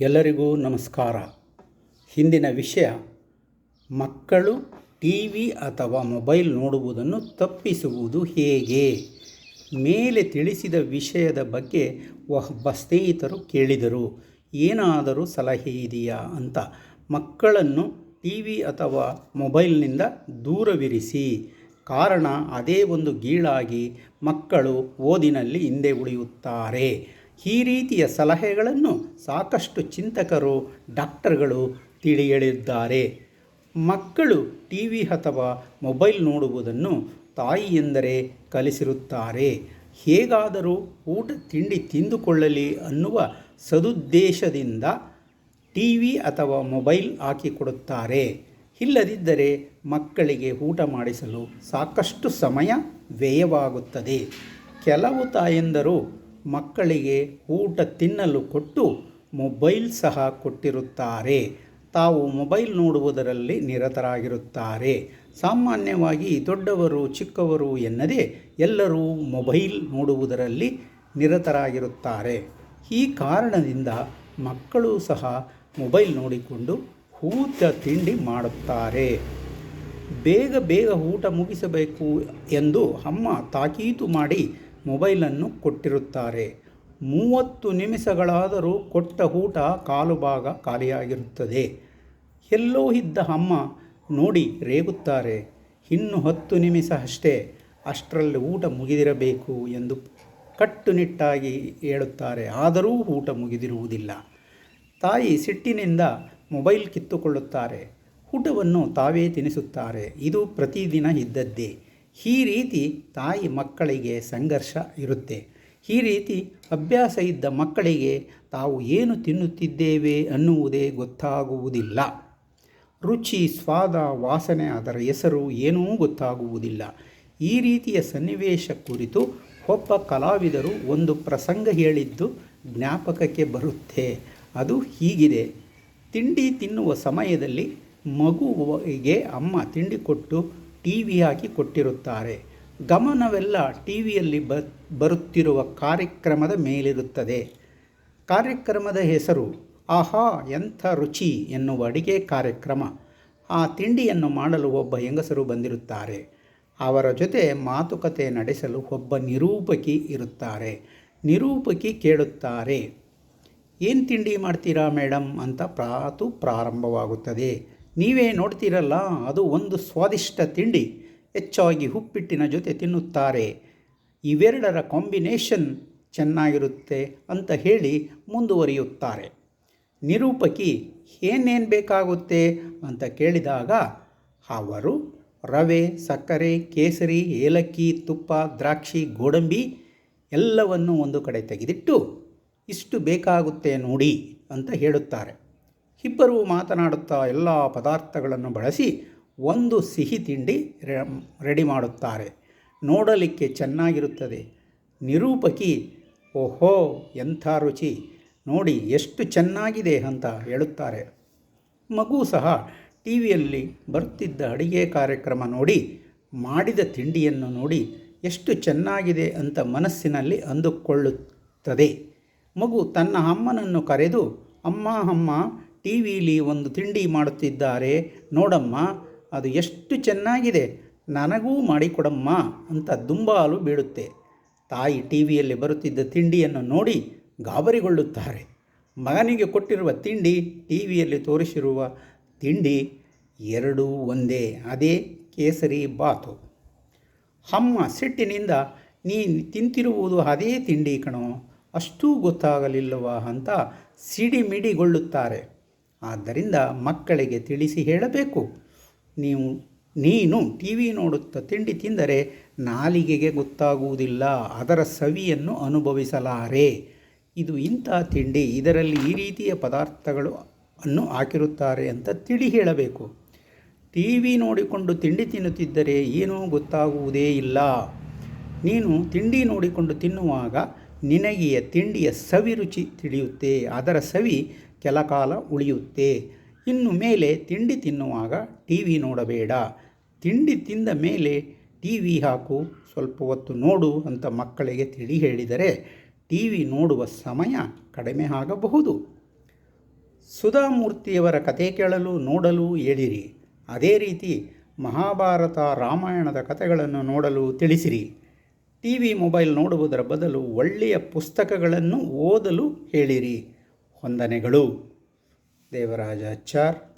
ಎಲ್ಲರಿಗೂ ನಮಸ್ಕಾರ. ಹಿಂದಿನ ವಿಷಯ, ಮಕ್ಕಳು ಟಿ ವಿ ಅಥವಾ ಮೊಬೈಲ್ ನೋಡುವುದನ್ನು ತಪ್ಪಿಸುವುದು ಹೇಗೆ? ಮೇಲೆ ತಿಳಿಸಿದ ವಿಷಯದ ಬಗ್ಗೆ ಒಬ್ಬ ಸ್ನೇಹಿತರು ಕೇಳಿದರು. ಏನಾದರೂ ಸಲಹೆ ಇದೆಯಾ ಅಂತ ಮಕ್ಕಳನ್ನು ಟಿ ವಿ ಅಥವಾ ಮೊಬೈಲ್ನಿಂದ ದೂರವಿರಿಸಿ. ಕಾರಣ ಅದೇ ಒಂದು ಗೀಳಾಗಿ ಮಕ್ಕಳು ಓದಿನಲ್ಲಿ ಹಿಂದೆ ಉಳಿಯುತ್ತಾರೆ. ಈ ರೀತಿಯ ಸಲಹೆಗಳನ್ನು ಸಾಕಷ್ಟು ಚಿಂತಕರು, ಡಾಕ್ಟರ್ಗಳು ತಿಳಿ ಹೇಳಿದ್ದಾರೆ ಮಕ್ಕಳು ಟಿ ವಿ ಅಥವಾ ಮೊಬೈಲ್ ನೋಡುವುದನ್ನು ತಾಯಿಯೆಂದರೆ ಕಲಿಸಿರುತ್ತಾರೆ. ಹೇಗಾದರೂ ಊಟ ತಿಂಡಿ ತಿಂದುಕೊಳ್ಳಲಿ ಅನ್ನುವ ಸದುದ್ದೇಶದಿಂದ ಟಿ ವಿ ಅಥವಾ ಮೊಬೈಲ್ ಹಾಕಿಕೊಡುತ್ತಾರೆ. ಇಲ್ಲದಿದ್ದರೆ ಮಕ್ಕಳಿಗೆ ಊಟ ಮಾಡಿಸಲು ಸಾಕಷ್ಟು ಸಮಯ ವ್ಯಯವಾಗುತ್ತದೆ. ಕೆಲವು ತಾಯಂದರು ಮಕ್ಕಳಿಗೆ ಊಟ ತಿನ್ನಲು ಕೊಟ್ಟು ಮೊಬೈಲ್ ಸಹ ಕೊಟ್ಟಿರುತ್ತಾರೆ. ತಾವು ಮೊಬೈಲ್ ನೋಡುವುದರಲ್ಲಿ ನಿರತರಾಗಿರುತ್ತಾರೆ. ಸಾಮಾನ್ಯವಾಗಿ ದೊಡ್ಡವರು, ಚಿಕ್ಕವರು ಎನ್ನದೇ ಎಲ್ಲರೂ ಮೊಬೈಲ್ ನೋಡುವುದರಲ್ಲಿ ನಿರತರಾಗಿರುತ್ತಾರೆ. ಈ ಕಾರಣದಿಂದ ಮಕ್ಕಳು ಸಹ ಮೊಬೈಲ್ ನೋಡಿಕೊಂಡು ಊಟ ತಿಂಡಿ ಮಾಡುತ್ತಾರೆ. ಬೇಗ ಬೇಗ ಊಟ ಮುಗಿಸಬೇಕು ಎಂದು ಅಮ್ಮ ತಾಕೀತು ಮಾಡಿ ಮೊಬೈಲನ್ನು ಕೊಟ್ಟಿರುತ್ತಾರೆ. ಮೂವತ್ತು ನಿಮಿಷಗಳಾದರೂ ಕೊಟ್ಟ ಊಟ ಕಾಲು ಭಾಗ ಖಾಲಿಯಾಗಿರುತ್ತದೆ. ಎಲ್ಲೋ ಇದ್ದ ಅಮ್ಮ ನೋಡಿ ರೇಗುತ್ತಾರೆ. ಇನ್ನು ಹತ್ತು ನಿಮಿಷ ಅಷ್ಟೇ, ಅಷ್ಟರಲ್ಲಿ ಊಟ ಮುಗಿದಿರಬೇಕು ಎಂದು ಕಟ್ಟುನಿಟ್ಟಾಗಿ ಹೇಳುತ್ತಾರೆ. ಆದರೂ ಊಟ ಮುಗಿದಿರುವುದಿಲ್ಲ. ತಾಯಿ ಸಿಟ್ಟಿನಿಂದ ಮೊಬೈಲ್ ಕಿತ್ತುಕೊಳ್ಳುತ್ತಾರೆ. ಊಟವನ್ನು ತಾವೇ ತಿನ್ನಿಸುತ್ತಾರೆ ಇದು ಪ್ರತಿದಿನ ಇದ್ದದ್ದೇ. ಈ ರೀತಿ ತಾಯಿ ಮಕ್ಕಳಿಗೆ ಸಂಘರ್ಷ ಇರುತ್ತೆ. ಈ ರೀತಿ ಅಭ್ಯಾಸ ಇದ್ದ ಮಕ್ಕಳಿಗೆ ತಾವು ಏನು ತಿನ್ನುತ್ತಿದ್ದೇವೆ ಅನ್ನುವುದೇ ಗೊತ್ತಾಗುವುದಿಲ್ಲ. ರುಚಿ, ಸ್ವಾದ, ವಾಸನೆ ಅದರ ಹೆಸರು ಏನೂ ಗೊತ್ತಾಗುವುದಿಲ್ಲ. ಈ ರೀತಿಯ ಸನ್ನಿವೇಶ ಕುರಿತು ಒಬ್ಬ ಕಲಾವಿದರು ಒಂದು ಪ್ರಸಂಗ ಹೇಳಿದ್ದು ಜ್ಞಾಪಕಕ್ಕೆ ಬರುತ್ತೆ. ಅದು ಹೀಗಿದೆ. ತಿಂಡಿ ತಿನ್ನುವ ಸಮಯದಲ್ಲಿ ಮಗುವಿಗೆ ಅಮ್ಮ ತಿಂಡಿ ಕೊಟ್ಟು ಟಿ ಕೊಟ್ಟಿರುತ್ತಾರೆ. ಗಮನವೆಲ್ಲ ಟಿ ವಿಯಲ್ಲಿ ಬ, ಬರುತ್ತಿರುವ ಕಾರ್ಯಕ್ರಮದ ಮೇಲಿರುತ್ತದೆ. ಕಾರ್ಯಕ್ರಮದ ಹೆಸರು ಆಹಾ, ಎಂಥ ರುಚಿ ಎನ್ನುವ ಅಡಿಗೆ ಕಾರ್ಯಕ್ರಮ. ಆ ತಿಂಡಿಯನ್ನು ಮಾಡಲು ಒಬ್ಬ ಹೆಂಗಸರು ಬಂದಿರುತ್ತಾರೆ. ಅವರ ಜೊತೆ ಮಾತುಕತೆ ನಡೆಸಲು ಒಬ್ಬ ನಿರೂಪಕಿ ಇರುತ್ತಾರೆ. ನಿರೂಪಕಿ ಕೇಳುತ್ತಾರೆ, ಏನು ತಿಂಡಿ ಮಾಡ್ತೀರಾ ಮೇಡಮ್ ಅಂತ ಪ್ರಾತು ಪ್ರಾರಂಭವಾಗುತ್ತದೆ. ನೀವೇ ನೋಡ್ತೀರಲ್ಲ, ಅದು ಒಂದು ಸ್ವಾದಿಷ್ಟ ತಿಂಡಿ. ಹೆಚ್ಚಾಗಿ ಉಪ್ಪಿಟ್ಟಿನ ಜೊತೆ ತಿನ್ನುತ್ತಾರೆ. ಇವೆರಡರ ಕಾಂಬಿನೇಷನ್ ಚೆನ್ನಾಗಿರುತ್ತೆ ಅಂತ ಹೇಳಿ ಮುಂದುವರಿಯುತ್ತಾರೆ. ನಿರೂಪಕಿ, ಏನೇನು ಬೇಕಾಗುತ್ತೆ? ಅಂತ ಕೇಳಿದಾಗ, ಅವರು ರವೆ, ಸಕ್ಕರೆ, ಕೇಸರಿ, ಏಲಕ್ಕಿ, ತುಪ್ಪ, ದ್ರಾಕ್ಷಿ, ಗೋಡಂಬಿ ಎಲ್ಲವನ್ನು ಒಂದು ಕಡೆ ತೆಗೆದಿಟ್ಟು ಇಷ್ಟು ಬೇಕಾಗುತ್ತೆ ನೋಡಿ ಅಂತ ಹೇಳುತ್ತಾರೆ. ಇಬ್ಬರು ಮಾತನಾಡುತ್ತಾ ಎಲ್ಲ ಪದಾರ್ಥಗಳನ್ನು ಬಳಸಿ ಒಂದು ಸಿಹಿ ತಿಂಡಿ ರೆಡಿ ಮಾಡುತ್ತಾರೆ. ನೋಡಲಿಕ್ಕೆ ಚೆನ್ನಾಗಿರುತ್ತದೆ. ನಿರೂಪಕಿ, ಓಹೋ, ಎಂಥ ರುಚಿ! ನೋಡಿ ಎಷ್ಟು ಚೆನ್ನಾಗಿದೆ ಅಂತ ಹೇಳುತ್ತಾರೆ. ಮಗು ಸಹ ಟಿ ವಿಯಲ್ಲಿ ಬರುತ್ತಿದ್ದ ಅಡುಗೆ ಕಾರ್ಯಕ್ರಮ ನೋಡಿ, ಮಾಡಿದ ತಿಂಡಿಯನ್ನು ನೋಡಿ ಎಷ್ಟು ಚೆನ್ನಾಗಿದೆ ಅಂತ ಮನಸ್ಸಿನಲ್ಲಿ ಅಂದುಕೊಳ್ಳುತ್ತದೆ. ಮಗು ತನ್ನ ಅಮ್ಮನನ್ನು ಕರೆದು, ಅಮ್ಮ ಅಮ್ಮ ಟಿ ವಿಲಿ ಒಂದು ತಿಂಡಿ ಮಾಡುತ್ತಿದ್ದಾರೆ. ನೋಡಮ್ಮ, ಅದು ಎಷ್ಟು ಚೆನ್ನಾಗಿದೆ. ನನಗೂ ಮಾಡಿಕೊಡಮ್ಮ ಅಂತ ದುಂಬಾಲು ಬೀಳುತ್ತೆ. ತಾಯಿ ಟಿ ವಿಯಲ್ಲಿ ಬರುತ್ತಿದ್ದ ತಿಂಡಿಯನ್ನು ನೋಡಿ ಗಾಬರಿಗೊಳ್ಳುತ್ತಾರೆ. ಮಗನಿಗೆ ಕೊಟ್ಟಿರುವ ತಿಂಡಿ ಟಿ ವಿಯಲ್ಲಿ ತೋರಿಸಿರುವ ತಿಂಡಿ ಎರಡೂ ಒಂದೇ, ಅದೇ ಕೇಸರಿ ಬಾತು. ಅಮ್ಮ ಸಿಟ್ಟಿನಿಂದ, ನೀ ತಿಂತಿರುವುದು ಅದೇ ತಿಂಡಿ ಕಣೋ, ಅಷ್ಟೂ ಗೊತ್ತಾಗಲಿಲ್ಲವಾ ಅಂತ ಸಿಡಿಮಿಡಿಗೊಳ್ಳುತ್ತಾರೆ. ಆದ್ದರಿಂದ ಮಕ್ಕಳಿಗೆ ತಿಳಿಸಿ ಹೇಳಬೇಕು. ನೀವು, ನೀನು ಟಿ ವಿ ನೋಡುತ್ತಾ ತಿಂಡಿ ತಿಂದರೆ ನಾಲಿಗೆಗೆ ಗೊತ್ತಾಗುವುದಿಲ್ಲ, ಅದರ ಸವಿಯನ್ನು ಅನುಭವಿಸಲಾರೆ. ಇದು ಇಂಥ ತಿಂಡಿ, ಇದರಲ್ಲಿ ಈ ರೀತಿಯ ಪದಾರ್ಥಗಳು ಅನ್ನು ಹಾಕಿರುತ್ತಾರೆ ಅಂತ ತಿಳಿ ಹೇಳಬೇಕು. ಟಿ ವಿ ನೋಡಿಕೊಂಡು ತಿಂಡಿ ತಿನ್ನುತ್ತಿದ್ದರೆ ಏನೂ ಗೊತ್ತಾಗುವುದೇ ಇಲ್ಲ. ನೀನು ತಿಂಡಿ ನೋಡಿಕೊಂಡು ತಿನ್ನುವಾಗ ನಿನಗೆಯ ತಿಂಡಿಯ ಸವಿ ರುಚಿ ತಿಳಿಯುತ್ತೆ. ಅದರ ಸವಿ ಕೆಲ ಕಾಲ ಉಳಿಯುತ್ತೆ. ಇನ್ನು ಮೇಲೆ ತಿಂಡಿ ತಿನ್ನುವಾಗ ಟಿ ವಿ ನೋಡಬೇಡ. ತಿಂಡಿ ತಿಂದ ಮೇಲೆ ಟಿ ವಿ ಹಾಕು, ಸ್ವಲ್ಪ ಹೊತ್ತು ನೋಡು ಅಂತ ಮಕ್ಕಳಿಗೆ ತಿಳಿ ಹೇಳಿದರೆ ಟಿ ವಿ ನೋಡುವ ಸಮಯ ಕಡಿಮೆ ಆಗಬಹುದು. ಸುಧಾಮೂರ್ತಿಯವರ ಕತೆ ಕೇಳಲು, ನೋಡಲು ಹೇಳಿರಿ. ಅದೇ ರೀತಿ ಮಹಾಭಾರತ ರಾಮಾಯಣದ ಕಥೆಗಳನ್ನು ನೋಡಲು ತಿಳಿಸಿರಿ. ಟಿ ವಿ ಮೊಬೈಲ್ ನೋಡುವುದರ ಬದಲು ಒಳ್ಳೆಯ ಪುಸ್ತಕಗಳನ್ನು ಓದಲು ಹೇಳಿರಿ. ವಂದನೆಗಳು. ದೇವರಾಜ ಅಚ್ಚಾರ್